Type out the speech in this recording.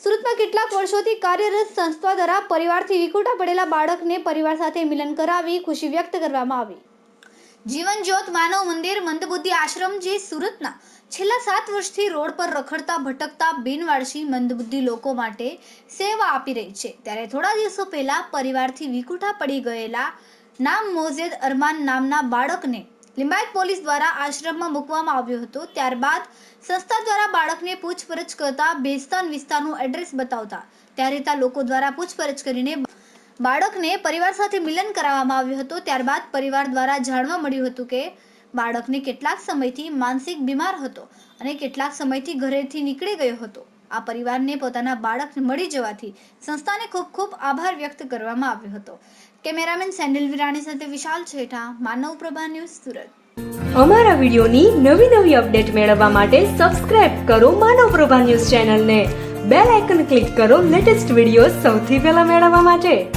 સુરતમાં કેટલાક વર્ષોથી કાર્યરત સંસ્થા દ્વારા પરિવારથી વિખૂટા પડેલા બાળકને પરિવાર સાથે મિલન કરાવી ખુશી વ્યક્ત કરવામાં આવી. જીવન જ્યોત, માનવ મંદિર, મંદબુદ્ધિ આશ્રમ જે સુરતના છેલ્લા સાત વર્ષથી રોડ પર રખડતા, ભટકતા, બિનવારસી મંદબુદ્ધિ લોકો માટે સેવા આપી રહી છે. ત્યારે થોડા દિવસો પહેલા પરિવારથી વિખૂટા પડી ગયેલા નામ મોઝેદ અરમાન નામના બાળકને લિંબાયત પોલીસ દ્વારા આશ્રમમાં મૂકવામાં આવ્યો હતો. ત્યારબાદ સંસ્થા દ્વારા બાળકને પૂછપરછ કરતા બેસ્તાન વિસ્તારનું એડ્રેસ બતાવતા ત્યાં રહેતા લોકો દ્વારા પૂછપરછ કરીને બાળકને પરિવાર સાથે મિલન કરાવવામાં આવ્યું હતું. ત્યારબાદ પરિવાર દ્વારા જાણવા મળ્યું હતું કે બાળકને કેટલાક સમયથી માનસિક બીમાર હતો અને કેટલાક સમયથી ઘરેથી નીકળી ગયો હતો. આ પરિવારને પોતાના બાળક મળી જવાથી સંસ્થાને ખૂબ ખૂબ આભાર વ્યક્ત કરવામાં આવ્યો હતો. કેમેરામેન સેન્ડલ વિરાણી સાથે વિશાલ છેઠા, માનવ પ્રભા ન્યૂઝ સુરત. અમારા વિડિયોની નવી નવી અપડેટ મેળવવા માટે સબસ્ક્રાઇબ કરો માનવ પ્રભા ન્યૂઝ ચેનલને. બેલ આઇકન ક્લિક કરો લેટેસ્ટ વીડિયો સૌથી પહેલા મેળવવા માટે.